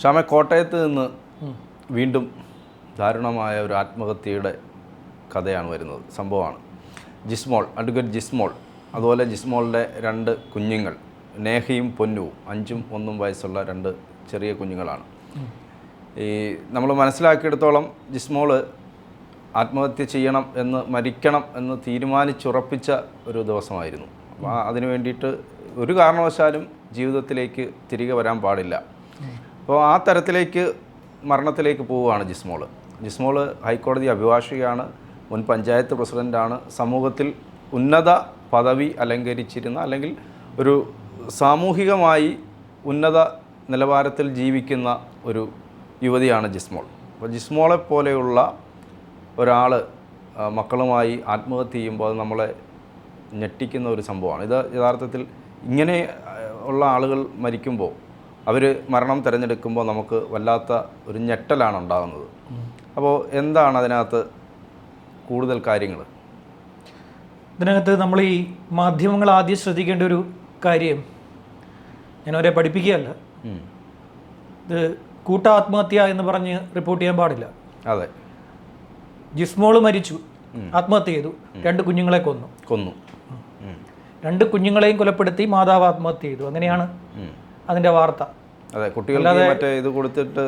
ഷാമ കോട്ടയത്ത് നിന്ന് വീണ്ടും ദാരുണമായ ഒരു ആത്മഹത്യയുടെ കഥയാണ് വരുന്നത്. സംഭവമാണ്. ജിസ്മോൾ അഡ്വക്കേറ്റ് ജിസ്മോൾ അതുപോലെ ജിസ്മോളിന്റെ രണ്ട് കുഞ്ഞുങ്ങൾ നേഹയും പൊന്നുവും അഞ്ചും ഒന്നും വയസ്സുള്ള രണ്ട് ചെറിയ കുഞ്ഞുങ്ങളാണ്. ഈ നമ്മൾ മനസ്സിലാക്കിയെടുത്തോളം ജിസ്മോൾ ആത്മഹത്യ ചെയ്യണം എന്ന് മരിക്കണം എന്ന് തീരുമാനിച്ചുറപ്പിച്ച ഒരു ദിവസമായിരുന്നു. അപ്പോൾ അതിനു വേണ്ടിയിട്ട് ഒരു കാരണവശാലും ജീവിതത്തിലേക്ക് തിരികെ വരാൻ പാടില്ല. അപ്പോൾ ആ തരത്തിലേക്ക് മരണത്തിലേക്ക് പോവുകയാണ് ജിസ്മോൾ. ജിസ്മോൾ ഹൈക്കോടതി അഭിഭാഷകയാണ് മുൻ പഞ്ചായത്ത് പ്രസിഡന്റാണ് സമൂഹത്തിൽ ഉന്നത പദവി അലങ്കരിച്ചിരുന്ന അല്ലെങ്കിൽ ഒരു സാമൂഹികമായി ഉന്നത നിലവാരത്തിൽ ജീവിക്കുന്ന ഒരു യുവതിയാണ് ജിസ്മോൾ. അപ്പോൾ ജിസ്മോളെ പോലെയുള്ള ഒരാൾ മക്കളുമായി ആത്മഹത്യ ചെയ്യുമ്പോൾ അത് നമ്മളെ ഞെട്ടിക്കുന്ന ഒരു സംഭവമാണ്. ഇത് യഥാർത്ഥത്തിൽ ഇങ്ങനെ ഉള്ള ആളുകൾ മരിക്കുമ്പോൾ അവർ മരണം തിരഞ്ഞെടുക്കുമ്പോൾ നമുക്ക് വല്ലാത്ത ഒരു ഞെട്ടലാണ് ഉണ്ടാകുന്നത്. അപ്പോൾ എന്താണ് അതിനകത്ത് കൂടുതൽ കാര്യങ്ങൾ ഇതിനകത്ത് നമ്മൾ ഈ മാധ്യമങ്ങൾ ആദ്യം ശ്രദ്ധിക്കേണ്ട ഒരു കാര്യം ഞാൻ അവരെ പഠിപ്പിക്കുകയല്ല. ഇത് കൂട്ടാത്മഹത്യ എന്ന് പറഞ്ഞ് റിപ്പോർട്ട് ചെയ്യാൻ പാടില്ല. അതെ. ജിസ്മോൾ മരിച്ചു. ആത്മഹത്യ ചെയ്തു. രണ്ട് കുഞ്ഞുങ്ങളെ കൊന്നു. കൊന്നു. രണ്ട് കുഞ്ഞുങ്ങളെയും കൊലപ്പെടുത്തി മാതാവ് ആത്മഹത്യ ചെയ്തു. അങ്ങനെയാണ്. അതിന്റെ വാർത്ത. അതെ കുട്ടികൾക്ക് മറ്റേ ഇത് കൊടുത്തിട്ട്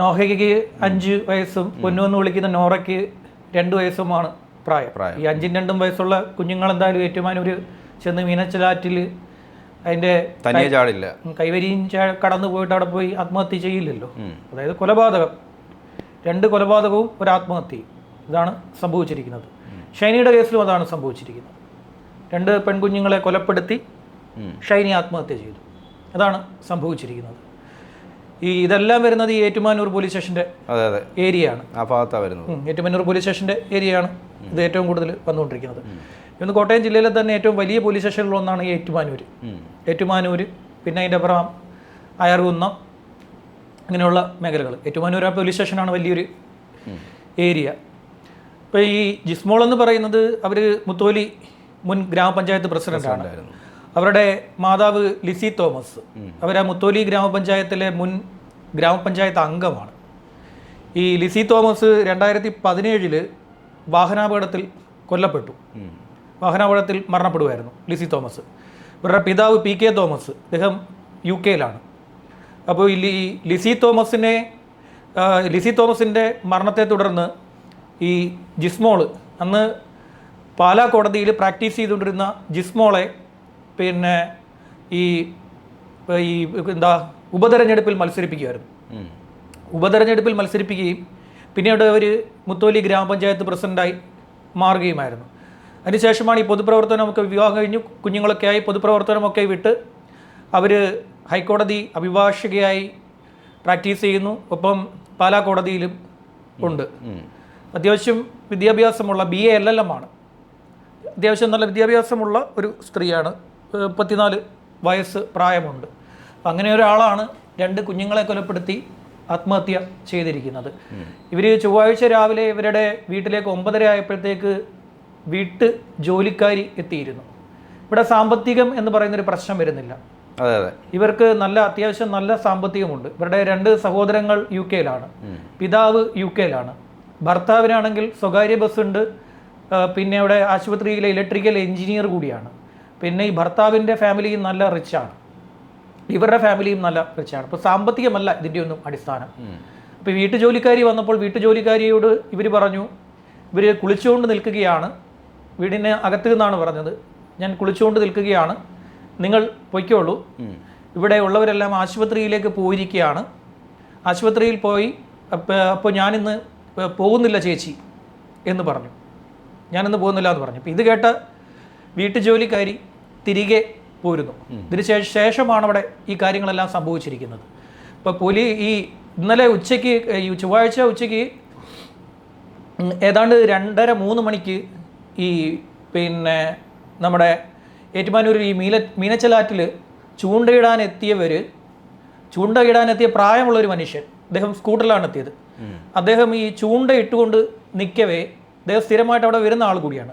നോഹയ്ക്ക് അഞ്ച് വയസ്സും പൊന്നു എന്ന് വിളിക്കുന്ന നോറയ്ക്ക് രണ്ട് വയസ്സുമാണ് പ്രായം. ഈ അഞ്ചും രണ്ടും വയസ്സുള്ള കുഞ്ഞുങ്ങൾ എന്തായാലും ഒരു ചെന്ന് മീനച്ചിലാറ്റിൽ അതിന്റെ ചാടില്ല. കൈവരിയും കടന്നു പോയിട്ട് അവിടെ പോയി ആത്മഹത്യ ചെയ്യില്ലല്ലോ. അതായത് കൊലപാതകം. രണ്ട് കൊലപാതകവും ഒരു ആത്മഹത്യയും ഇതാണ് സംഭവിച്ചിരിക്കുന്നത്. ഷൈനിയുടെ കേസിലും അതാണ് സംഭവിച്ചിരിക്കുന്നത്. രണ്ട് പെൺകുഞ്ഞുങ്ങളെ കൊലപ്പെടുത്തി ഷൈനി ആത്മഹത്യ ചെയ്തു. അതാണ് സംഭവിച്ചിരിക്കുന്നത്. ഈ ഇതെല്ലാം വരുന്നത് ഈ ഏറ്റുമാനൂർ പോലീസ് സ്റ്റേഷന്റെ അതെ അതെ. ഏരിയയാണ്. ആ ഭാഗത്താണ് വരുന്നത്. ഉം, ഏറ്റുമാനൂർ പോലീസ് സ്റ്റേഷന്റെ ഏരിയയാണ് ഇത് ഏറ്റവും കൂടുതൽ വന്നുകൊണ്ടിരിക്കുന്നത്. ഇന്ന് കോട്ടയം ജില്ലയിലെ തന്നെ ഏറ്റവും വലിയ പോലീസ് സ്റ്റേഷനുകളൊന്നാണ് ഈ ഏറ്റുമാനൂർ ഉം. ഏറ്റുമാനൂർ പിന്നെ അതിന്റെ അപ്പുറം അയർകുന്നം അങ്ങനെയുള്ള മേഖലകൾ. ഏറ്റുമാനൂർ ആ പോലീസ് സ്റ്റേഷനാണ് വലിയൊരു ഏരിയ. ഇപ്പോൾ ഈ ജിസ്മോൾ എന്ന് പറയുന്നത് അവർ മുത്തോലി മുൻ ഗ്രാമപഞ്ചായത്ത് പ്രസിഡന്റാണ്. ആയിരുന്നു. അവരുടെ മാതാവ് ലിസി തോമസ്. അവർ ആ മുത്തോലി ഗ്രാമപഞ്ചായത്തിലെ മുൻ ഗ്രാമപഞ്ചായത്ത് അംഗമാണ്. ഈ ലിസി തോമസ് രണ്ടായിരത്തി പതിനേഴിൽ വാഹനാപകടത്തിൽ കൊല്ലപ്പെട്ടു. വാഹനാപകടത്തിൽ മരണപ്പെടുമായിരുന്നു ലിസി തോമസ്. ഇവരുടെ പിതാവ് പി കെ തോമസ് അദ്ദേഹം യു കെയിലാണ്. അപ്പോൾ ഈ ലിസി തോമസിനെ ലിസി തോമസിന്റെ മരണത്തെ തുടർന്ന് ഈ ജിസ്മോൾ അന്ന് പാലാ കോടതിയിൽ പ്രാക്ടീസ് ചെയ്തുകൊണ്ടിരുന്ന ജിസ്മോളെ പിന്നെ ഈ ഈ എന്താ ഉപതെരഞ്ഞെടുപ്പിൽ മത്സരിപ്പിക്കുമായിരുന്നു ഉപതെരഞ്ഞെടുപ്പിൽ മത്സരിപ്പിക്കുകയും പിന്നീട് അവർ മുത്തോലി ഗ്രാമപഞ്ചായത്ത് പ്രസിഡന്റായി മാറുകയുമായിരുന്നു. അതിനുശേഷമാണ് ഈ പൊതുപ്രവർത്തനമൊക്കെ വിവാഹം കഴിഞ്ഞു. കുഞ്ഞുങ്ങളൊക്കെ ആയി പൊതുപ്രവർത്തനമൊക്കെ വിട്ട് അവർ ഹൈക്കോടതി അഭിഭാഷകയായി പ്രാക്ടീസ് ചെയ്യുന്നു. ഒപ്പം പാലാ കോടതിയിലും ഉണ്ട്. അത്യാവശ്യം വിദ്യാഭ്യാസമുള്ള B A L L M ആണ്. അത്യാവശ്യം നല്ല വിദ്യാഭ്യാസമുള്ള ഒരു സ്ത്രീയാണ് മുപ്പത്തിനാല് വയസ്സ് പ്രായമുണ്ട്. അങ്ങനെ ഒരാളാണ് രണ്ട് കുഞ്ഞുങ്ങളെ കൊലപ്പെടുത്തി ആത്മഹത്യ ചെയ്തിരിക്കുന്നത്. ഇവർ ചൊവ്വാഴ്ച രാവിലെ ഇവരുടെ വീട്ടിലേക്ക് ഒമ്പതര ആയപ്പോഴത്തേക്ക് വീട്ട് ജോലിക്കാരി എത്തിയിരുന്നു. ഇവിടെ സാമ്പത്തികം എന്ന് പറയുന്നൊരു പ്രശ്നം വരുന്നില്ല. അതെ അതെ. ഇവർക്ക് നല്ല അത്യാവശ്യം നല്ല സാമ്പത്തികമുണ്ട്. ഇവരുടെ രണ്ട് സഹോദരങ്ങൾ യു കെയിലാണ്. പിതാവ് യു കെയിലാണ്. ഭർത്താവിനാണെങ്കിൽ സ്വകാര്യ ബസ്സുണ്ട്. ഉണ്ട് പിന്നെ അവിടെ ആശുപത്രിയിലെ ഇലക്ട്രിക്കൽ എഞ്ചിനീയർ കൂടിയാണ്. പിന്നെ ഈ ഭർത്താവിന്റെ ഫാമിലിയും നല്ല റിച്ചാണ്. ഇവരുടെ ഫാമിലിയും നല്ല റിച്ചാണ്. അപ്പോൾ സാമ്പത്തികമല്ല ഇതിന്റെ ഒന്നും അടിസ്ഥാനം. അപ്പോൾ വീട്ടുജോലിക്കാരി വന്നപ്പോൾ വീട്ടുജോലിക്കാരിയോട് ഇവർ പറഞ്ഞു ഇവർ കുളിച്ചുകൊണ്ട് നിൽക്കുകയാണ്. വീടിന് അകത്ത് നിന്നാണ് പറഞ്ഞത്. ഞാൻ കുളിച്ചുകൊണ്ട് നിൽക്കുകയാണ്. നിങ്ങൾ പൊയ്ക്കോളൂ. ഇവിടെ ഉള്ളവരെല്ലാം ആശുപത്രിയിലേക്ക് പോയിരിക്കുകയാണ്. ആശുപത്രിയിൽ പോയി അപ്പോൾ അപ്പോൾ ഞാനിന്ന് പോകുന്നില്ല ചേച്ചി എന്ന് പറഞ്ഞു. ഞാനിന്ന് പോകുന്നില്ല എന്ന് പറഞ്ഞു. അപ്പോൾ ഇത് കേട്ട വീട്ടുജോലിക്കാരി തിരികെ പോരുന്നു. ഇതിന് ശേഷമാണ് അവിടെ ഈ കാര്യങ്ങളെല്ലാം സംഭവിച്ചിരിക്കുന്നത്. ഇപ്പോൾ പുലി ഈ ഇന്നലെ ഉച്ചയ്ക്ക് ഈ ചൊവ്വാഴ്ച ഉച്ചയ്ക്ക് ഏതാണ്ട് രണ്ടര മൂന്ന് മണിക്ക് ഈ പിന്നെ നമ്മുടെ ഏറ്റുമാനൂരിൽ ഈ മീന മീനച്ചലാറ്റിൽ ചൂണ്ടയിടാനെത്തിയവർ ചൂണ്ടയിടാനെത്തിയ പ്രായമുള്ളൊരു മനുഷ്യൻ അദ്ദേഹം സ്കൂട്ടറിലാണ് എത്തിയത്. അദ്ദേഹം ഈ ചൂണ്ട ഇട്ടുകൊണ്ട് നിൽക്കവേ അദ്ദേഹം സ്ഥിരമായിട്ട് അവിടെ വരുന്ന ആൾ കൂടിയാണ്.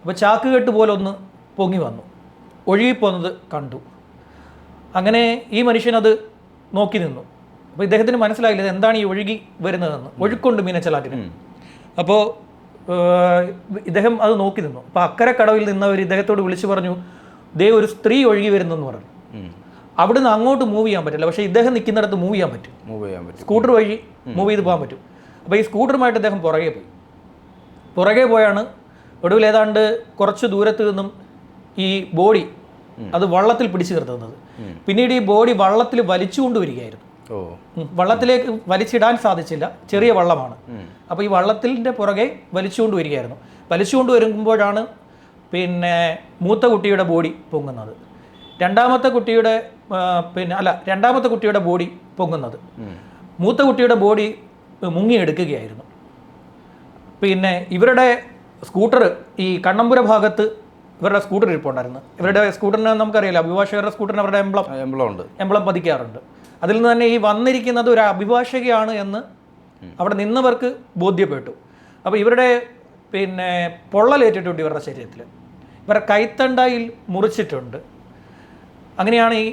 അപ്പോൾ ചാക്കുകെട്ട് പോലെ ഒന്ന് പൊങ്ങി വന്നു. ഒഴുകിപ്പോകുന്നത് കണ്ടു. അങ്ങനെ ഈ മനുഷ്യനത് നോക്കി നിന്നു. അപ്പോൾ ഇദ്ദേഹത്തിന് മനസ്സിലായില്ല എന്താണ് ഈ ഒഴുകി വരുന്നതെന്ന്. ഒഴുക്കുണ്ട് മീനച്ചലാറ്റിന് അപ്പോൾ ഇദ്ദേഹം അത് നോക്കി നിന്നു. അപ്പോൾ അക്കരെ കടവിൽ നിന്നവർ ഇദ്ദേഹത്തോട് വിളിച്ചു പറഞ്ഞു ദേ ഒരു സ്ത്രീ ഒഴുകി വരുന്നെന്ന് പറഞ്ഞു. അവിടുന്ന് അങ്ങോട്ട് മൂവ് ചെയ്യാൻ പറ്റില്ല. പക്ഷേ ഇദ്ദേഹം നിൽക്കുന്നിടത്ത് മൂവ് ചെയ്യാൻ പറ്റും. മൂവ് ചെയ്യാൻ പറ്റും. സ്കൂട്ടർ വഴി മൂവ് ചെയ്ത് പോകാൻ പറ്റും. അപ്പോൾ ഈ സ്കൂട്ടറുമായിട്ട് അദ്ദേഹം പുറകെ പോയി. പുറകെ പോയാണ്. ഒടുവിൽ ഏതാണ്ട് കുറച്ച് ദൂരത്ത് നിന്നും ഈ ബോഡി അത് വള്ളത്തിൽ പിടിച്ചു നിർത്തുന്നത്. പിന്നീട് ഈ ബോഡി വള്ളത്തിൽ വലിച്ചുകൊണ്ട് വരികയായിരുന്നു ഓ വള്ളത്തിലേക്ക് വലിച്ചിടാൻ സാധിച്ചില്ല. ചെറിയ വള്ളമാണ്. അപ്പോൾ ഈ വള്ളത്തിന്റെ പുറകെ വലിച്ചുകൊണ്ട് വരികയായിരുന്നു വലിച്ചുകൊണ്ട് വരുമ്പോഴാണ് പിന്നെ മൂത്ത കുട്ടിയുടെ ബോഡി പൊങ്ങുന്നത്. രണ്ടാമത്തെ കുട്ടിയുടെ പിന്നെ അല്ല രണ്ടാമത്തെ കുട്ടിയുടെ ബോഡി പൊങ്ങുന്നത്. മൂത്ത കുട്ടിയുടെ ബോഡി മുങ്ങിയെടുക്കുകയായിരുന്നു. പിന്നെ ഇവരുടെ സ്കൂട്ടർ ഈ കണ്ണമ്പുര ഭാഗത്ത് ഇവരുടെ സ്കൂട്ടർ ഇരിപ്പുണ്ടായിരുന്നു ഇവരുടെ സ്കൂട്ടറിന് നമുക്കറിയാലോ അഭിഭാഷകരുടെ സ്കൂട്ടറിന് അവരുടെ എംബ്ലം. എംബ്ലം ഉണ്ട്. എംബ്ലം പതിക്കാറുണ്ട്. അതിൽ നിന്ന് തന്നെ ഈ വന്നിരിക്കുന്നത് ഒരു അഭിഭാഷകയാണ് എന്ന് അവിടെ നിന്നവർക്ക് ബോധ്യപ്പെട്ടു. അപ്പോൾ ഇവരുടെ പിന്നെ പൊള്ളലേറ്റിട്ടുണ്ട് ഇവരുടെ ശരീരത്തിൽ. ഇവരുടെ കൈത്തണ്ടയിൽ മുറിച്ചിട്ടുണ്ട്. അങ്ങനെയാണ് ഈ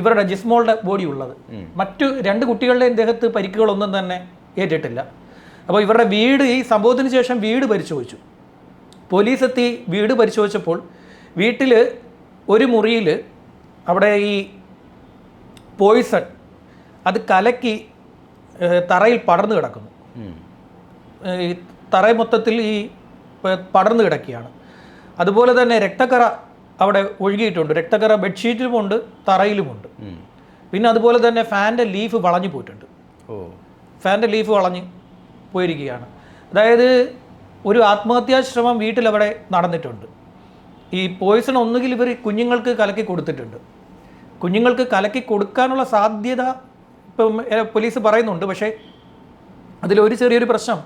ഇവരുടെ ജിസ്മോളുടെ ബോഡി ഉള്ളത്. മറ്റു രണ്ട് കുട്ടികളുടെയും ദേഹത്ത് പരിക്കുകളൊന്നും തന്നെ ഏറ്റിട്ടില്ല. അപ്പോൾ ഇവരുടെ വീട് ഈ സംഭവത്തിന് ശേഷം വീട് പരിശോധിച്ചു. പോലീസ് എത്തി വീട് പരിശോധിച്ചപ്പോൾ വീട്ടിൽ ഒരു മുറിയിൽ അവിടെ ഈ പോയിസൺ അത് കലക്കി തറയിൽ പടർന്നു കിടക്കുന്നു. ഈ തറ മൊത്തത്തിൽ ഈ പടർന്നു കിടക്കുകയാണ്. അതുപോലെ തന്നെ രക്തക്കറ അവിടെ ഒഴുകിയിട്ടുണ്ട്. രക്തക്കറ ബെഡ്ഷീറ്റിലുമുണ്ട് തറയിലുമുണ്ട്. പിന്നെ അതുപോലെ തന്നെ ഫാന്റെ ലീഫ് വളഞ്ഞു പോയിട്ടുണ്ട്. ഓ. ഫാന്റെ ലീഫ് വളഞ്ഞ് പോയിരിക്കുകയാണ്. അതായത് ഒരു ആത്മഹത്യാ ആത്മഹത്യാശ്രമം വീട്ടിലവിടെ നടന്നിട്ടുണ്ട്. ഈ പോയിസൺ ഒന്നുകിൽ ഇവർ കുഞ്ഞുങ്ങൾക്ക് കലക്കി കൊടുത്തിട്ടുണ്ട്. കുഞ്ഞുങ്ങൾക്ക് കലക്കി കൊടുക്കാനുള്ള സാധ്യത ഇപ്പം പോലീസ് പറയുന്നുണ്ട്. പക്ഷേ അതിലൊരു ചെറിയൊരു പ്രശ്നം.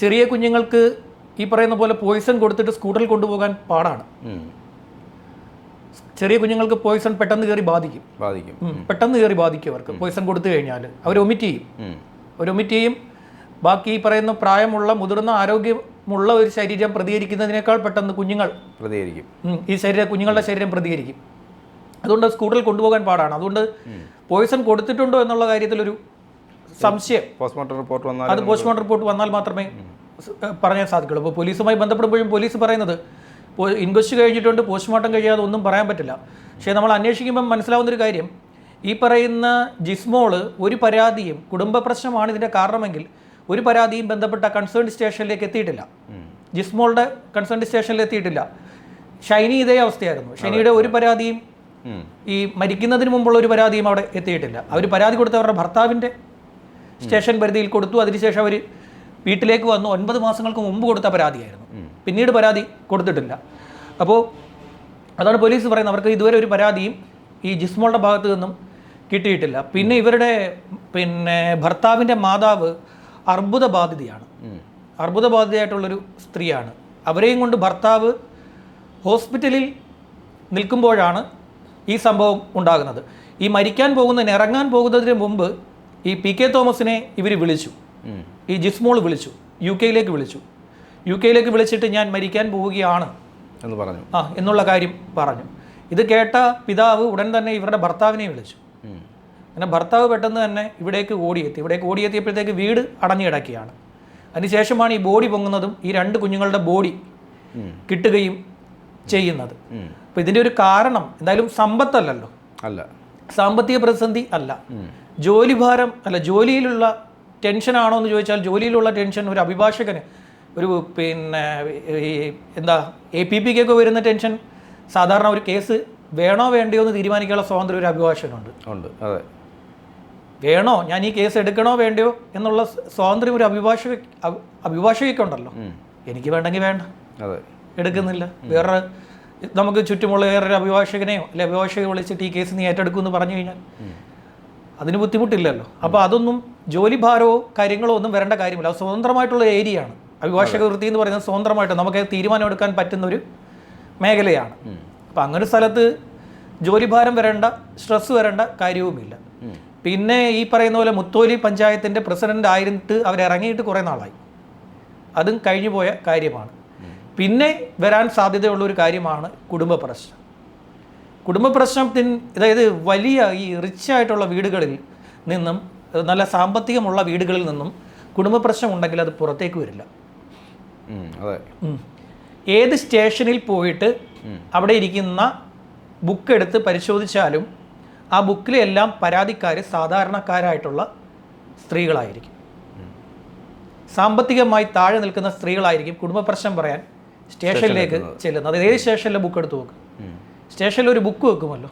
ചെറിയ കുഞ്ഞുങ്ങൾക്ക് ഈ പറയുന്ന പോലെ പോയിസൺ കൊടുത്തിട്ട് സ്കൂട്ടറിൽ കൊണ്ടുപോകാൻ പാടാണ്. ചെറിയ കുഞ്ഞുങ്ങൾക്ക് പോയിസൺ പെട്ടെന്ന് കയറി ബാധിക്കും. ബാധിക്കും. പെട്ടെന്ന് കയറി ബാധിക്കും അവർക്ക്. പോയിസൺ കൊടുത്തു കഴിഞ്ഞാൽ അവർ ഒമിറ്റ് ചെയ്യും. അവർ ഒമിറ്റ് ചെയ്യും. ബാക്കി ഈ പറയുന്ന പ്രായമുള്ള മുതിർന്ന ആരോഗ്യമുള്ള ഒരു ശരീരം പ്രതികരിക്കുന്നതിനേക്കാൾ പെട്ടെന്ന് കുഞ്ഞുങ്ങൾ പ്രതികരിക്കും. ഈ ശരീര കുഞ്ഞുങ്ങളുടെ ശരീരം പ്രതികരിക്കും. അതുകൊണ്ട് സ്കൂട്ടറിൽ കൊണ്ടുപോകാൻ പാടാണ്. അതുകൊണ്ട് പോയിസൺ കൊടുത്തിട്ടുണ്ടോ എന്നുള്ള കാര്യത്തിലൊരു സംശയം. പോസ്റ്റ്മോർട്ടം റിപ്പോർട്ട് വന്നാൽ അത് പോസ്റ്റ്മോർട്ടം റിപ്പോർട്ട് വന്നാൽ മാത്രമേ പറയാൻ സാധിക്കുള്ളൂ. അപ്പോൾ പോലീസുമായി ബന്ധപ്പെടുമ്പോഴും പോലീസ് പറയുന്നത് ഇൻക്വസ്റ്റ് കഴിഞ്ഞിട്ടുണ്ട് പോസ്റ്റ്മോർട്ടം കഴിയാതെ ഒന്നും പറയാൻ പറ്റില്ല. പക്ഷേ നമ്മൾ അന്വേഷിക്കുമ്പം മനസ്സിലാവുന്നൊരു കാര്യം ഈ പറയുന്ന ജിസ്മോൾ ഒരു പരാതിയും കുടുംബ പ്രശ്നമാണ് ഇതിന്റെ കാരണമെങ്കിൽ ഒരു പരാതിയും ബന്ധപ്പെട്ട കൺസേൺ സ്റ്റേഷനിലേക്ക് എത്തിയിട്ടില്ല. ജിസ്മോളുടെ കൺസേൺ സ്റ്റേഷനിൽ എത്തിയിട്ടില്ല. ഷൈനി ഇതേ അവസ്ഥയായിരുന്നു. ഷൈനിയുടെ ഒരു പരാതിയും ഈ മരിക്കുന്നതിന് മുമ്പുള്ള ഒരു പരാതിയും അവിടെ എത്തിയിട്ടില്ല. അവർ പരാതി കൊടുത്ത അവരുടെ ഭർത്താവിന്റെ സ്റ്റേഷൻ പരിധിയിൽ കൊടുത്തു. അതിനുശേഷം അവർ വീട്ടിലേക്ക് വന്നു. ഒൻപത് മാസങ്ങൾക്ക് മുമ്പ് കൊടുത്ത പരാതിയായിരുന്നു. പിന്നീട് പരാതി കൊടുത്തിട്ടില്ല. അപ്പോൾ അതാണ് പോലീസ് പറയുന്നത്. അവർക്ക് ഇതുവരെ ഒരു പരാതിയും ഈ ജിസ്മോളുടെ ഭാഗത്തു നിന്നും കിട്ടിയിട്ടില്ല. പിന്നെ ഇവരുടെ പിന്നെ ഭർത്താവിന്റെ മാതാവ് അർബുദ അർബുദബാധിതയായിട്ടുള്ളൊരു. സ്ത്രീയാണ്. അവരെയും കൊണ്ട് ഭർത്താവ് ഹോസ്പിറ്റലിൽ നിൽക്കുമ്പോഴാണ് ഈ സംഭവം ഉണ്ടാകുന്നത്. ഈ മരിക്കാൻ പോകുന്നതിന് ഇറങ്ങാൻ പോകുന്നതിന് മുമ്പ് ഈ പി കെ തോമസിനെ ഇവർ വിളിച്ചു. ഈ ജിസ്മോൾ വിളിച്ചു. യു കെയിലേക്ക് വിളിച്ചു. യു കെയിലേക്ക് വിളിച്ചിട്ട് ഞാൻ മരിക്കാൻ പോവുകയാണ് എന്ന് പറഞ്ഞു. ആ എന്നുള്ള കാര്യം പറഞ്ഞു. ഇത് കേട്ട പിതാവ് ഉടൻ തന്നെ ഇവരുടെ ഭർത്താവിനെ വിളിച്ചു. അങ്ങനെ ഭർത്താവ് പെട്ടെന്ന് തന്നെ ഇവിടേക്ക് ഓടിയെത്തി. ഇവിടേക്ക് ഓടിയെത്തിയപ്പോഴത്തേക്ക് വീട് അടഞ്ഞു കിടക്കുകയാണ്. അതിനുശേഷമാണ് ഈ ബോഡി പൊങ്ങുന്നതും ഈ രണ്ട് കുഞ്ഞുങ്ങളുടെ ബോഡി. കിട്ടുകയും ചെയ്യുന്നത്. അപ്പൊ അപ്പോൾ ഇതിന്റെ ഒരു കാരണം എന്തായാലും സമ്പത്തല്ലല്ലോ. അല്ല. സാമ്പത്തിക പ്രതിസന്ധി അല്ല. ജോലിഭാരം അല്ല ജോലിയിലുള്ള ടെൻഷനാണോ എന്ന് ചോദിച്ചാൽ ജോലിയിലുള്ള ടെൻഷൻ ഒരു അഭിഭാഷകന് ഒരു പിന്നെ എന്താ എ പി പിക്കൊക്കെ വരുന്ന ടെൻഷൻ സാധാരണ ഒരു കേസ് വേണോ വേണ്ടയോ എന്ന് തീരുമാനിക്കാനുള്ള സ്വാതന്ത്ര്യം ഒരു അഭിഭാഷകനുണ്ട്. ഉണ്ട്. അതെ. വേണോ? ഞാൻ ഈ കേസ് എടുക്കണോ വേണ്ടയോ? എന്നുള്ള സ്വാതന്ത്ര്യം ഒരു അഭിഭാഷക അഭി- അഭിഭാഷകയ്ക്കുണ്ടല്ലോ. എനിക്ക് വേണ്ടെങ്കിൽ വേണ്ട. എടുക്കുന്നില്ല. വേറെ നമുക്ക് ചുറ്റുമുള്ള വേറൊരു അഭിഭാഷകനെയോ അല്ലെ അഭിഭാഷകനെ വിളിച്ചിട്ട് ഈ കേസ് നീ ഏറ്റെടുക്കുമെന്ന് പറഞ്ഞു കഴിഞ്ഞാൽ അതിന് ബുദ്ധിമുട്ടില്ലല്ലോ. അപ്പോൾ അതൊന്നും ജോലി ഭാരമോ കാര്യങ്ങളോ ഒന്നും വരേണ്ട കാര്യമില്ല. അത് സ്വതന്ത്രമായിട്ടുള്ള ഏരിയയാണ്. അഭിഭാഷക വൃത്തി എന്ന് പറയുന്നത് സ്വതന്ത്രമായിട്ട് നമുക്ക് തീരുമാനമെടുക്കാൻ പറ്റുന്ന ഒരു മേഖലയാണ്. അപ്പം അങ്ങനെ ഒരു സ്ഥലത്ത് ജോലിഭാരം വരേണ്ട സ്ട്രെസ് വരേണ്ട കാര്യവുമില്ല. പിന്നെ ഈ പറയുന്ന പോലെ മുത്തോലി പഞ്ചായത്തിന്റെ പ്രസിഡന്റ് ആയിരുന്നിട്ട് അവരിറങ്ങിയിട്ട് കുറേ നാളായി. അതും കഴിഞ്ഞു പോയ കാര്യമാണ്. പിന്നെ വരാൻ സാധ്യതയുള്ള ഒരു കാര്യമാണ് കുടുംബ പ്രശ്നം. കുടുംബ പ്രശ്നത്തിന് അതായത് വലിയ ഈ റിച്ച് ആയിട്ടുള്ള വീടുകളിൽ നിന്നും നല്ല സാമ്പത്തികമുള്ള വീടുകളിൽ നിന്നും കുടുംബ പ്രശ്നം ഉണ്ടെങ്കിൽ അത് പുറത്തേക്ക് വരില്ല. ഏത് സ്റ്റേഷനിൽ പോയിട്ട് അവിടെ ഇരിക്കുന്ന ബുക്ക് എടുത്ത് പരിശോധിച്ചാലും ആ ബുക്കിലെല്ലാം പരാതിക്കാർ സാധാരണക്കാരായിട്ടുള്ള സ്ത്രീകളായിരിക്കും. സാമ്പത്തികമായി താഴെ നിൽക്കുന്ന സ്ത്രീകളായിരിക്കും കുടുംബ പ്രശ്നം പറയാൻ സ്റ്റേഷനിലേക്ക് ചെല്ലുന്നത്. അത് ഏത് സ്റ്റേഷനിലെ ബുക്ക് എടുത്ത് നോക്കും? സ്റ്റേഷനിൽ ഒരു ബുക്ക് വെക്കുമല്ലോ.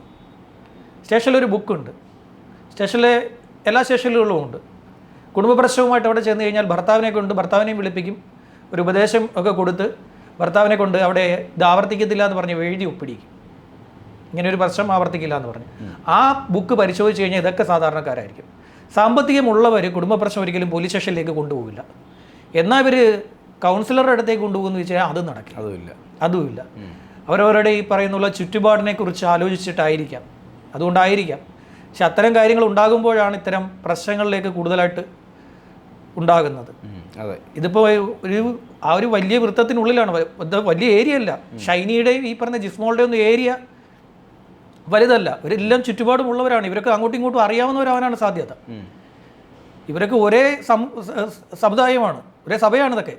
സ്റ്റേഷനിൽ ഒരു ബുക്ക് ഉണ്ട്. സ്റ്റേഷനിലെ എല്ലാ സ്റ്റേഷനുകളിലും ഉണ്ട്. കുടുംബ പ്രശ്നവുമായിട്ട് അവിടെ ചെന്ന് കഴിഞ്ഞാൽ ഭർത്താവിനെ കൊണ്ട് ഭർത്താവിനെയും വിളിപ്പിക്കും. ഒരു ഉപദേശം ഒക്കെ കൊടുത്ത് ഭർത്താവിനെ കൊണ്ട് അവിടെ ഇത് ആവർത്തിക്കത്തില്ല എന്ന് പറഞ്ഞ് എഴുതി ഒപ്പിടിക്കും. ഇങ്ങനെ ഒരു പ്രശ്നം ആവർത്തിക്കില്ല എന്ന് പറഞ്ഞു. ആ ബുക്ക് പരിശോധിച്ച് കഴിഞ്ഞാൽ ഇതൊക്കെ സാധാരണക്കാരായിരിക്കും. സാമ്പത്തികമുള്ളവർ കുടുംബ പ്രശ്നം ഒരിക്കലും പോലീസ് സ്റ്റേഷനിലേക്ക് കൊണ്ടുപോകില്ല എന്നാൽ ഇവർ കൗൺസിലറുടെ അടുത്തേക്ക് കൊണ്ടുപോകുന്ന വെച്ചാൽ അതും നടക്കില്ല. അതുമില്ല. അതുമില്ല. അവരവരുടെ ഈ പറയുന്നുള്ള ചുറ്റുപാടിനെ കുറിച്ച് ആലോചിച്ചിട്ടായിരിക്കാം. അതുകൊണ്ടായിരിക്കാം. പക്ഷെ അത്തരം കാര്യങ്ങൾ ഉണ്ടാകുമ്പോഴാണ് ഇത്തരം പ്രശ്നങ്ങളിലേക്ക് കൂടുതലായിട്ട് ഉണ്ടാകുന്നത്. അതെ. ഇതിപ്പോൾ ഒരു ആ ഒരു വലിയ വൃത്തത്തിനുള്ളിലാണ്. വലിയ ഏരിയ അല്ല. ഷൈനിയുടെയും ഈ പറഞ്ഞ ജിസ്മോളുടെ ഒന്നും ഏരിയ വലുതല്ല. ഇവരെല്ലാം ചുറ്റുപാടുമുള്ളവരാണ് ഇവരൊക്കെ അങ്ങോട്ടും ഇങ്ങോട്ടും അറിയാവുന്നവരാവാനാണ് സാധ്യത. ഇവരൊക്കെ ഒരേ സമുദായമാണ്. ഒരേ സഭയാണ് ഇതൊക്കെ.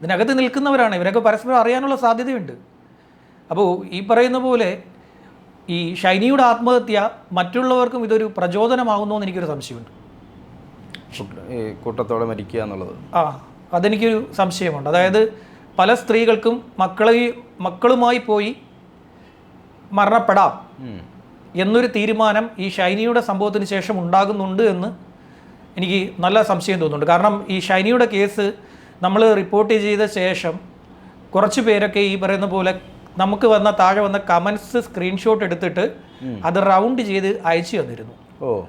ഇതിനകത്ത് നിൽക്കുന്നവരാണ്. ഇവരൊക്കെ പരസ്പരം അറിയാനുള്ള സാധ്യതയുണ്ട്. അപ്പോൾ ഈ പറയുന്ന പോലെ ഈ ഷൈനിയുടെ ആത്മഹത്യ മറ്റുള്ളവർക്കും ഇതൊരു പ്രചോദനമാകുന്നു എന്ന് എനിക്കൊരു സംശയമുണ്ട്. ഈ കൂട്ടത്തോടെ മരിക്കുക എന്നുള്ളത്. ആ അതെനിക്കൊരു സംശയമുണ്ട്. അതായത് പല സ്ത്രീകൾക്കും മക്കളെ മക്കളുമായി പോയി മരണപ്പെടാം എന്നൊരു തീരുമാനം ഈ ഷൈനിയുടെ സംഭവത്തിന് ശേഷം ഉണ്ടാകുന്നുണ്ട് എന്ന് എനിക്ക് നല്ല സംശയം തോന്നുന്നുണ്ട്. കാരണം ഈ ഷൈനിയുടെ കേസ് നമ്മൾ റിപ്പോർട്ട് ചെയ്ത ശേഷം കുറച്ച് പേരൊക്കെ ഈ പറയുന്ന പോലെ നമുക്ക് വന്ന താഴെ വന്ന കമൻസ് സ്ക്രീൻഷോട്ട് എടുത്തിട്ട് അത് റൗണ്ട് ചെയ്ത് അയച്ചു തന്നിരുന്നു. ഓ.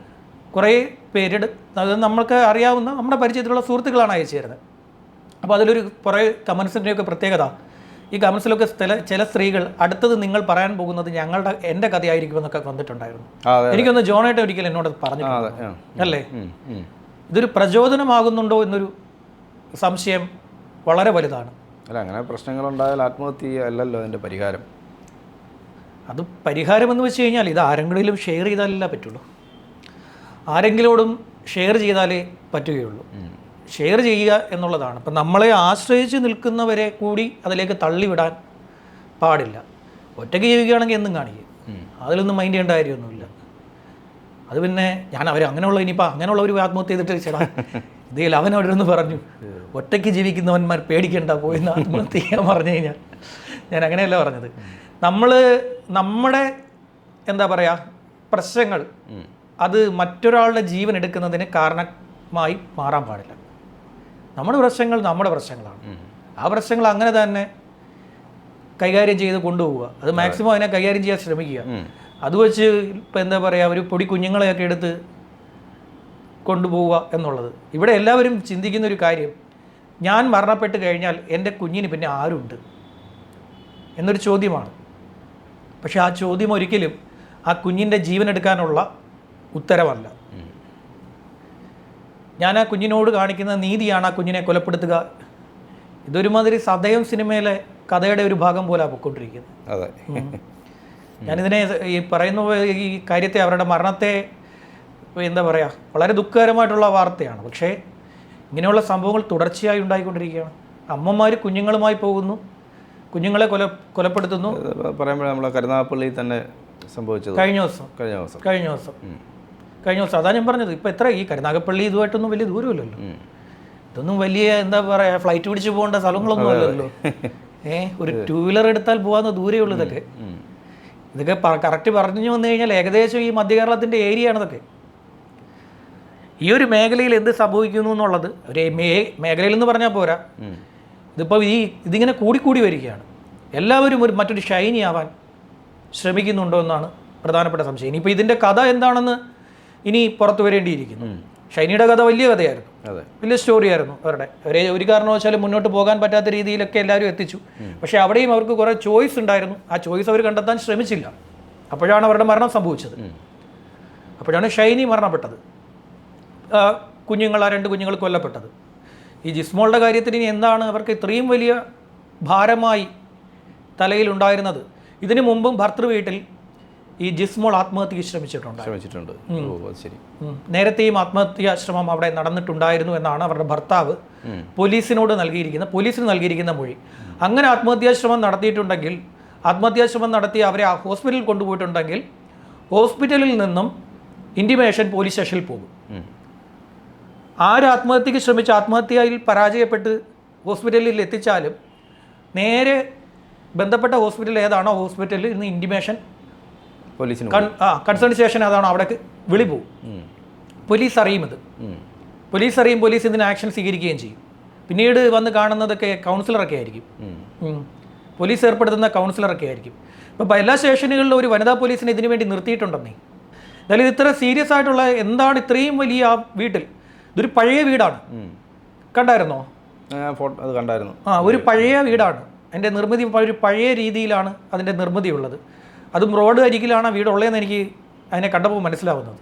കുറേ പേരുടെ അത് നമ്മൾക്ക് അറിയാവുന്ന നമ്മുടെ പരിചയത്തിലുള്ള സുഹൃത്തുക്കളാണ് അയച്ചു തരുന്നത്. അപ്പോൾ അതിലൊരു കുറേ കമൻസിന്റെയൊക്കെ പ്രത്യേകത. ഈ കമൻസിലൊക്കെ ചില ചില സ്ത്രീകൾ അടുത്തത് നിങ്ങൾ പറയാൻ പോകുന്നത് ഞങ്ങളുടെ എന്റെ കഥയായിരിക്കുമെന്നൊക്കെ വന്നിട്ടുണ്ടായിരുന്നു. എനിക്കൊന്ന് ജോണായിട്ട് ഒരിക്കൽ എന്നോട് പറഞ്ഞിട്ടുണ്ട്. പറഞ്ഞു അല്ലേ. ഇതൊരു പ്രചോദനമാകുന്നുണ്ടോ എന്നൊരു സംശയം വളരെ വലുതാണ്. അല്ല അങ്ങനെ പ്രശ്നങ്ങൾ ഉണ്ടായാൽ ആത്മഹത്യ അല്ലല്ലോ അതിന്റെ പരിഹാരം. അത് പരിഹാരമെന്ന് വെച്ച് കഴിഞ്ഞാൽ ഇത് ആരെങ്കിലും ഷെയർ ചെയ്താലല്ല പറ്റുള്ളൂ. ആരെങ്കിലോടും ഷെയർ ചെയ്താലേ പറ്റുകയുള്ളൂ. ഷെയർ ചെയ്യുക എന്നുള്ളതാണ്. അപ്പം നമ്മളെ ആശ്രയിച്ച് നിൽക്കുന്നവരെ കൂടി അതിലേക്ക് തള്ളിവിടാൻ പാടില്ല. ഒറ്റയ്ക്ക് ജീവിക്കുകയാണെങ്കിൽ എന്നും കാണിക്കും. അതിലൊന്നും മൈൻഡ് ചെയ്യേണ്ട കാര്യമൊന്നുമില്ല. അത് പിന്നെ ഞാൻ അവർ അങ്ങനെയുള്ള ഇനിയിപ്പോൾ അങ്ങനെയുള്ള ഒരു ആത്മഹത്യ ചെയ്തിട്ട് ചേടാ. ഇതിൽ അവൻ അവിടെ നിന്ന് പറഞ്ഞു. ഒറ്റയ്ക്ക് ജീവിക്കുന്നവന്മാർ പേടിക്കേണ്ട പോയി എന്ന് ആത്മഹത്യ ചെയ്യാൻ പറഞ്ഞു കഴിഞ്ഞാൽ. ഞാൻ അങ്ങനെയല്ല പറഞ്ഞത്. നമ്മൾ നമ്മുടെ എന്താ പറയുക പ്രശ്നങ്ങൾ അത് മറ്റൊരാളുടെ ജീവൻ എടുക്കുന്നതിന് കാരണമായി മാറാൻ പാടില്ല. നമ്മുടെ പ്രശ്നങ്ങൾ നമ്മുടെ പ്രശ്നങ്ങളാണ്. ആ പ്രശ്നങ്ങൾ അങ്ങനെ തന്നെ കൈകാര്യം ചെയ്ത് കൊണ്ടുപോവുക. അത് മാക്സിമം അതിനെ കൈകാര്യം ചെയ്യാൻ ശ്രമിക്കുക. അത് വെച്ച് ഇപ്പം എന്താ പറയുക ഒരു പൊടി കുഞ്ഞുങ്ങളെയൊക്കെ എടുത്ത് കൊണ്ടുപോവുക എന്നുള്ളത്. ഇവിടെ എല്ലാവരും ചിന്തിക്കുന്ന ഒരു കാര്യം ഞാൻ മരണപ്പെട്ട് കഴിഞ്ഞാൽ എന്റെ കുഞ്ഞിന് പിന്നെ ആരുണ്ട്? എന്നൊരു ചോദ്യമാണ്. പക്ഷേ ആ ചോദ്യം ഒരിക്കലും ആ കുഞ്ഞിന്റെ ജീവൻ എടുക്കാനുള്ള ഉത്തരവല്ല ഞാൻ ആ കുഞ്ഞിനോട് കാണിക്കുന്ന നീതിയാണ് ആ കുഞ്ഞിനെ കൊലപ്പെടുത്തുക. ഇതൊരുമാതിരി സദയം സിനിമയിലെ കഥയുടെ ഒരു ഭാഗം പോലെ പൊയ്ക്കൊണ്ടിരിക്കുന്നത്. അതെ. ഞാനിതിനെ ഈ പറയുന്ന ഈ കാര്യത്തെ അവരുടെ മരണത്തെ എന്താ പറയുക വളരെ ദുഃഖകരമായിട്ടുള്ള വാർത്തയാണ്. പക്ഷേ ഇങ്ങനെയുള്ള സംഭവങ്ങൾ തുടർച്ചയായി ഉണ്ടായിക്കൊണ്ടിരിക്കുകയാണ്. അമ്മമാർ കുഞ്ഞുങ്ങളുമായി പോകുന്നു. കുഞ്ഞുങ്ങളെ കൊല കൊലപ്പെടുത്തുന്നു. പറയുമ്പോൾ നമ്മളെ കരുനാഗപ്പള്ളി തന്നെ സംഭവിച്ചത്. കഴിഞ്ഞ ദിവസം. കഴിഞ്ഞ ദിവസം. കഴിഞ്ഞ ദിവസം. കഴിഞ്ഞ ദിവസം അതാ ഞാൻ പറഞ്ഞത്. ഇപ്പം എത്ര? ഈ കരുനാഗപ്പള്ളി ഇതുമായിട്ടൊന്നും വലിയ ദൂരമില്ലല്ലോ. ഇതൊന്നും വലിയ എന്താ പറയുക ഫ്ലൈറ്റ് പിടിച്ച് പോകേണ്ട സ്ഥലങ്ങളൊന്നും അല്ലല്ലോ. ഏഹ് ഒരു ടൂ വീലർ എടുത്താൽ പോകാവുന്ന ദൂരേ ഉള്ളൂ ഇതൊക്കെ. ഇതൊക്കെ കറക്റ്റ് പറഞ്ഞു വന്നു കഴിഞ്ഞാൽ ഏകദേശം ഈ മധ്യ കേരളത്തിന്റെ ഏരിയ ആണിതൊക്കെ. ഈ ഒരു മേഖലയിൽ എന്ത് സംഭവിക്കുന്നു എന്നുള്ളത് ഒരു മേഖലയിൽ എന്ന് പറഞ്ഞാൽ പോരാ. ഇതിപ്പോൾ ഈ ഇതിങ്ങനെ കൂടിക്കൂടി വരികയാണ്. എല്ലാവരും ഒരു മറ്റൊരു ഷൈനി ആവാൻ ശ്രമിക്കുന്നുണ്ടോ എന്നാണ് പ്രധാനപ്പെട്ട സംശയം. ഇനിയിപ്പോൾ ഇതിന്റെ കഥ എന്താണെന്ന് ഇനി പുറത്തു വരേണ്ടിയിരിക്കുന്നു. ഷൈനിയുടെ കഥ വലിയ കഥയായിരുന്നു. വലിയ സ്റ്റോറി ആയിരുന്നു അവരുടെ. ഒരേ ഒരു കാരണവശാലും മുന്നോട്ട് പോകാൻ പറ്റാത്ത രീതിയിലൊക്കെ എല്ലാവരും എത്തിച്ചു. പക്ഷേ അവിടെയും അവർക്ക് കുറേ ചോയ്സ് ഉണ്ടായിരുന്നു. ആ ചോയ്സ് അവർ കണ്ടെത്താൻ ശ്രമിച്ചില്ല. അപ്പോഴാണ് അവരുടെ മരണം സംഭവിച്ചത്. അപ്പോഴാണ് ഷൈനി മരണപ്പെട്ടത്. കുഞ്ഞുങ്ങൾ ആ രണ്ട് കുഞ്ഞുങ്ങൾ കൊല്ലപ്പെട്ടത്. ഈ ജിസ്മോളുടെ കാര്യത്തിൽ ഇനി എന്താണ് അവർക്ക് ഇത്രയും വലിയ ഭാരമായി തലയിലുണ്ടായിരുന്നത് ഇതിനു മുമ്പും ഭർത്തൃ വീട്ടിൽ ഈ ജിസ്മോൾ ആത്മഹത്യക്ക് ശ്രമിച്ചിട്ടുണ്ട് ശ്രമിച്ചിട്ടുണ്ട് ശരി. നേരത്തെയും ആത്മഹത്യാ ശ്രമം അവിടെ നടന്നിട്ടുണ്ടായിരുന്നു എന്നാണ് അവരുടെ ഭർത്താവ്. പോലീസിനോട് നൽകിയിരിക്കുന്ന പോലീസിന് നൽകിയിരിക്കുന്ന മൊഴി അങ്ങനെ ആത്മഹത്യാ ശ്രമം നടത്തിയിട്ടുണ്ടെങ്കിൽ ആത്മഹത്യാ ശ്രമം നടത്തി അവരെ ആ ഹോസ്പിറ്റലിൽ കൊണ്ടുപോയിട്ടുണ്ടെങ്കിൽ ഹോസ്പിറ്റലിൽ നിന്നും ഇന്റിമേഷൻ പോലീസ് സ്റ്റേഷനിൽ പോകും. ആര് ആത്മഹത്യക്ക് ശ്രമിച്ച് ആത്മഹത്യയിൽ പരാജയപ്പെട്ട് ഹോസ്പിറ്റലിൽ എത്തിച്ചാലും നേരെ ബന്ധപ്പെട്ട ഹോസ്പിറ്റൽ ഏതാണോ ഹോസ്പിറ്റലിൽ ഇന്ന് ഇന്റിമേഷൻ പോലീസിന് കൺ ആ കൺസേൺ സ്റ്റേഷൻ അതാണ് അവിടെ വിളി ഉം. പോലീസ് അറിയും ഇത്. പോലീസ് അറിയും പോലീസ് ഇതിന് ആക്ഷൻ സ്വീകരിക്കുകയും ചെയ്യും. പിന്നീട് വന്ന് കാണുന്നതൊക്കെ കൗൺസിലറൊക്കെ ആയിരിക്കും. പോലീസ് ഏർപ്പെടുത്തുന്ന കൗൺസിലറൊക്കെ ആയിരിക്കും. ഇപ്പോൾ എല്ലാ സ്റ്റേഷനുകളിലും ഒരു വനിതാ പോലീസിനെ ഇതിനു വേണ്ടി നിർത്തിയിട്ടുണ്ടെന്നേ. എന്നാലും ഇത് ഇത്ര സീരിയസ് ആയിട്ടുള്ള എന്താണ് ഇത്രയും വലിയ ആ വീട്ടിൽ? ഇതൊരു പഴയ വീടാണ്. കണ്ടായിരുന്നോ? അത് കണ്ടായിരുന്നു. ആ ഒരു പഴയ വീടാണ്. അതിന്റെ നിർമ്മിതി ഒരു പഴയ രീതിയിലാണ് അതിന്റെ നിർമ്മിതി ഉള്ളത്. അതും റോഡ് അരികിലാണ് വീട് വീടുള്ളതെന്ന് എനിക്ക് അതിനെ കണ്ടപ്പോൾ മനസ്സിലാവുന്നത്.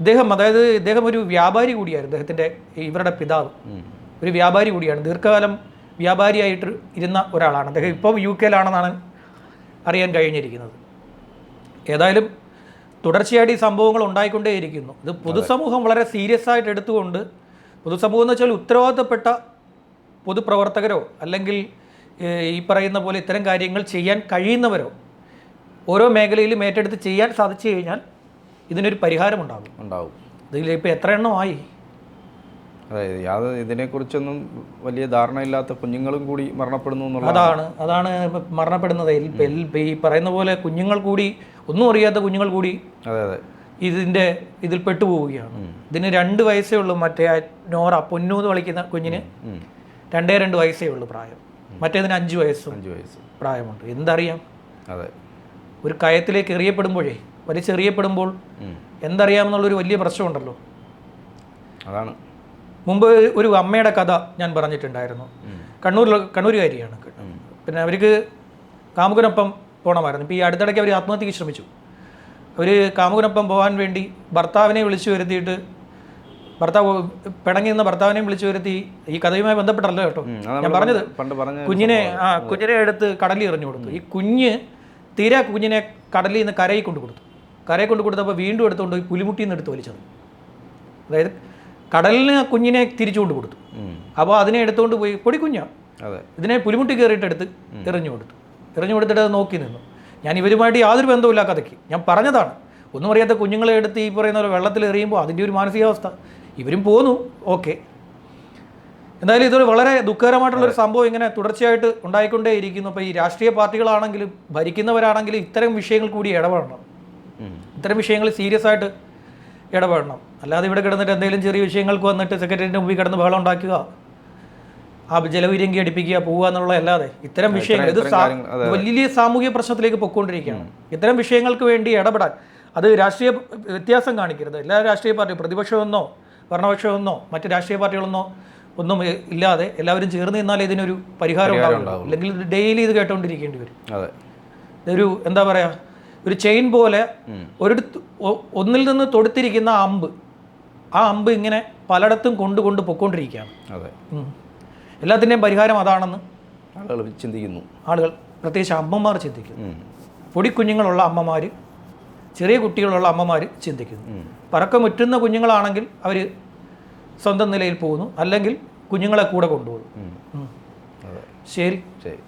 ഇദ്ദേഹം അതായത് ഇദ്ദേഹം ഒരു വ്യാപാരി കൂടിയായിരുന്നു ഇദ്ദേഹത്തിന്റെ ഇവരുടെ പിതാവ്. ഒരു വ്യാപാരി കൂടിയാണ്. ദീർഘകാലം വ്യാപാരിയായിട്ട് ഇരുന്ന ഒരാളാണ്. അദ്ദേഹം ഇപ്പോൾ യു കെയിലാണെന്നാണ് അറിയാൻ കഴിഞ്ഞിരിക്കുന്നത്. ഏതായാലും തുടർച്ചയായിട്ട് ഈ സംഭവങ്ങൾ ഉണ്ടായിക്കൊണ്ടേയിരിക്കുന്നു. ഇത് പൊതുസമൂഹം വളരെ സീരിയസ് ആയിട്ട് എടുത്തുകൊണ്ട് പൊതുസമൂഹം എന്ന് വെച്ചാൽ ഉത്തരവാദിത്തപ്പെട്ട പൊതുപ്രവർത്തകരോ അല്ലെങ്കിൽ ഈ പറയുന്ന പോലെ ഇത്തരം കാര്യങ്ങൾ ചെയ്യാൻ കഴിയുന്നവരോ ഓരോ മേഖലയിലും ഏറ്റെടുത്ത് ചെയ്യാൻ സാധിച്ചു കഴിഞ്ഞാൽ ഇതിനൊരു പരിഹാരം ഉണ്ടാകും. ഉണ്ടാവും ഇതിൽ ഇപ്പോൾ എത്ര എണ്ണമായി അതായത് യാതൊരു ഇതിനെക്കുറിച്ചൊന്നും വലിയ ധാരണയില്ലാത്ത കുഞ്ഞുങ്ങളും കൂടി മരണപ്പെടുന്നു അതാണ് അതാണ് മരണപ്പെടുന്നത്. ഈ പറയുന്ന പോലെ കുഞ്ഞുങ്ങൾ കൂടി ഒന്നും അറിയാത്ത കുഞ്ഞുങ്ങൾ കൂടി അതെ അതെ. ഇതിന്റെ ഇതിൽ പെട്ടുപോവുകയാണ്. ഇതിന് രണ്ട് വയസ്സേ ഉള്ളൂ. മറ്റേ നോറ പൊന്നു എന്ന് വിളിക്കുന്ന കുഞ്ഞിന്. രണ്ടേ രണ്ട് വയസ്സേ ഉള്ളൂ പ്രായം. മറ്റേതിന് അഞ്ച് വയസ്സും അഞ്ച് വയസ്സ്. പ്രായമുണ്ട്. എന്തറിയാം? അതെ. ഒരു കയത്തിലേക്ക് എറിയപ്പെടുമ്പോഴേ വലിച്ചെറിയപ്പെടുമ്പോൾ. എന്തറിയാമെന്നുള്ളൊരു വലിയ പ്രശ്നമുണ്ടല്ലോ. അതാണ്. മുമ്പ് ഒരു അമ്മയുടെ കഥ ഞാൻ പറഞ്ഞിട്ടുണ്ടായിരുന്നു. കണ്ണൂരിൽ കണ്ണൂരുകാരിയാണ്. പിന്നെ അവർക്ക് കാമുകനൊപ്പം പോകണമായിരുന്നു ഇപ്പോൾ ഈ അടുത്തിടയ്ക്ക് അവർ ആത്മഹത്യക്ക് ശ്രമിച്ചു. അവർ കാമുകനൊപ്പം പോകാൻ വേണ്ടി ഭർത്താവിനെ വിളിച്ചു വരുത്തിയിട്ട് ഭർത്താവ് പിണങ്ങി നിന്ന ഭർത്താവിനെയും വിളിച്ചു വരുത്തി ഈ കഥയുമായി ബന്ധപ്പെട്ടല്ലോ കേട്ടോ. ഞാൻ പറഞ്ഞത് പണ്ട് പറഞ്ഞ കുഞ്ഞിനെ ആ കുഞ്ഞിനെ എടുത്ത് കടലിൽ എറിഞ്ഞു കൊടുത്തു. ഈ കുഞ്ഞ് തീരെ കുഞ്ഞിനെ കടലിൽ നിന്ന് കരയിൽ കൊണ്ട് കൊടുത്തു. കരയിൽ കൊണ്ട് കൊടുത്തപ്പോൾ വീണ്ടും എടുത്തുകൊണ്ട് പുലിമുട്ടിയിൽ നിന്ന് എടുത്ത് വലിച്ചത്. അതായത് കടലിന് കുഞ്ഞിനെ തിരിച്ചു കൊണ്ട് കൊടുത്തു. അപ്പോൾ അതിനെ എടുത്തുകൊണ്ട് പോയി പൊടിക്കുഞ്ഞാണ് ഇതിനെ പുലിമുട്ടി കയറിയിട്ട് എടുത്ത് എറിഞ്ഞു കൊടുത്തു. എറിഞ്ഞു കൊടുത്തിട്ട് അത് നോക്കി നിന്നു. ഞാൻ ഇവരുമായിട്ട് യാതൊരു ബന്ധവുമില്ല കഥയ്ക്ക്. ഞാൻ പറഞ്ഞതാണ്. ഒന്നും അറിയാത്ത കുഞ്ഞുങ്ങളെ എടുത്ത് ഈ പറയുന്ന വെള്ളത്തിൽ എറിയുമ്പോൾ അതിന്റെ ഒരു മാനസികാവസ്ഥ. ഇവരും പോന്നു. ഓക്കെ. എന്തായാലും ഇതൊരു വളരെ ദുഃഖകരമായിട്ടുള്ളൊരു സംഭവം ഇങ്ങനെ തുടർച്ചയായിട്ട് ഉണ്ടായിക്കൊണ്ടേ ഇരിക്കുന്നു അപ്പോൾ ഈ രാഷ്ട്രീയ പാർട്ടികളാണെങ്കിലും ഭരിക്കുന്നവരാണെങ്കിലും ഇത്തരം വിഷയങ്ങൾ കൂടി ഇടപെടണം. ഇത്തരം വിഷയങ്ങൾ സീരിയസ് ആയിട്ട് ഇടപെടണം. അല്ലാതെ ഇവിടെ കിടന്നിട്ട് എന്തെങ്കിലും ചെറിയ വിഷയങ്ങൾക്ക് വന്നിട്ട് സെക്രട്ടറിന്റെ മുമ്പിൽ കിടന്ന് ബഹളം ഉണ്ടാക്കുക ആ ജലവിരങ്കി അടിപ്പിക്കുക പോവുക എന്നുള്ള അല്ലാതെ ഇത്തരം വിഷയങ്ങൾ ഇത് വലിയ സാമൂഹിക പ്രശ്നത്തിലേക്ക് പൊയ്ക്കൊണ്ടിരിക്കുകയാണ്. ഇത്തരം വിഷയങ്ങൾക്ക് വേണ്ടി ഇടപെടാൻ അത് രാഷ്ട്രീയ വ്യത്യാസം കാണിക്കരുത്. എല്ലാ രാഷ്ട്രീയ പാർട്ടിയും പ്രതിപക്ഷമെന്നോ ഭരണപക്ഷമെന്നോ മറ്റ് രാഷ്ട്രീയ പാർട്ടികളെന്നോ ഒന്നും ഇല്ലാതെ എല്ലാവരും ചേർന്ന് നിന്നാലേ ഇതിനൊരു പരിഹാരം ഉണ്ടാവുള്ളൂ അല്ലെങ്കിൽ ഡെയിലി ഇത് കേട്ടോണ്ടിരിക്കേണ്ടി വരും. ഒരു എന്താ പറയാ ഒരു ചെയിൻ പോലെ ഒരു ഒന്നിൽ നിന്ന് തൊടുത്തിരിക്കുന്ന അമ്പ് ആ അമ്പ് ഇങ്ങനെ പലയിടത്തും കൊണ്ട് കൊണ്ട് പൊക്കോണ്ടിരിക്കുകയാണ് അതെ. എല്ലാത്തിന്റെയും പരിഹാരം അതാണെന്ന് ആളുകൾ ചിന്തിക്കുന്നു. ആളുകൾ പ്രത്യേകിച്ച് അമ്മമാർ ചിന്തിക്കുന്നു. പൊടിക്കുഞ്ഞുങ്ങളുള്ള അമ്മമാർ ചെറിയ കുട്ടികളുള്ള അമ്മമാർ ചിന്തിക്കുന്നു. പറക്കം പറക്കമുറ്റുന്ന കുഞ്ഞുങ്ങളാണെങ്കിൽ അവർ സ്വന്തം നിലയിൽ പോകുന്നു. അല്ലെങ്കിൽ കുഞ്ഞുങ്ങളെ കൂടെ. അതെ. ശരി. ശരി.